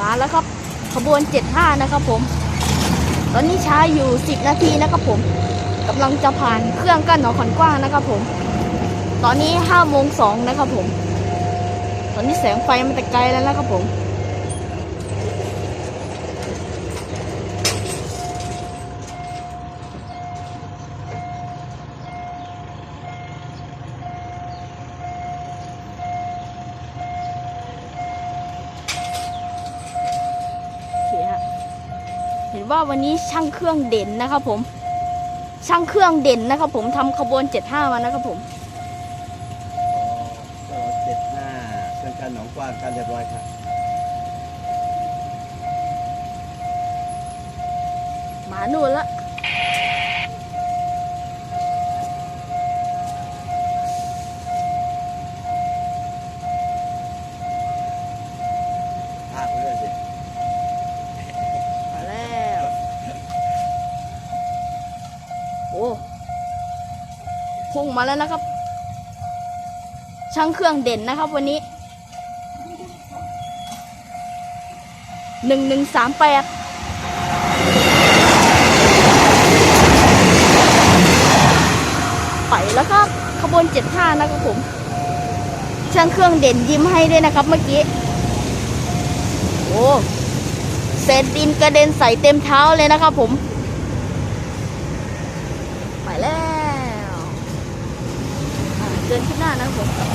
มาแล้วครับ ขบวน 75 นะครับผม ตอนนี้ช้าอยู่ 10 นาทีนะครับผมกำลังจะผ่านเครื่องกั้นหนองขอนกว้างนะครับผม ตอนนี้5โมง2นะครับผม ตอนนี้แสงไฟมันแต่ไกลแล้วนะครับผม โอเคฮะเห็น ว่าวันนี้ช่างเครื่องเด่นนะครับผม ช่างเครื่องเด่นนะครับผมทำขบวน75มานะครับผมก็เจ็ดหน้าเครื่องการหนองกว้างกันเรียบร้อยครับหมาหนูนละ โอ้พุ่งมาแล้วนะครับ ช่างเครื่องเด่นนะครับวันนี้หนึ่งหนึ่งสามแปดไปแล้วครับขบวนเจ็ดห้านะครับผม ช่างเครื่องเด่นยิ้มให้ด้วยนะครับเมื่อกี้ โอ้เศษดินกระเด็นใส่เต็มเท้าเลยนะครับผม ไปแล้วอ่าเดินขึ้นหน้านะครับผม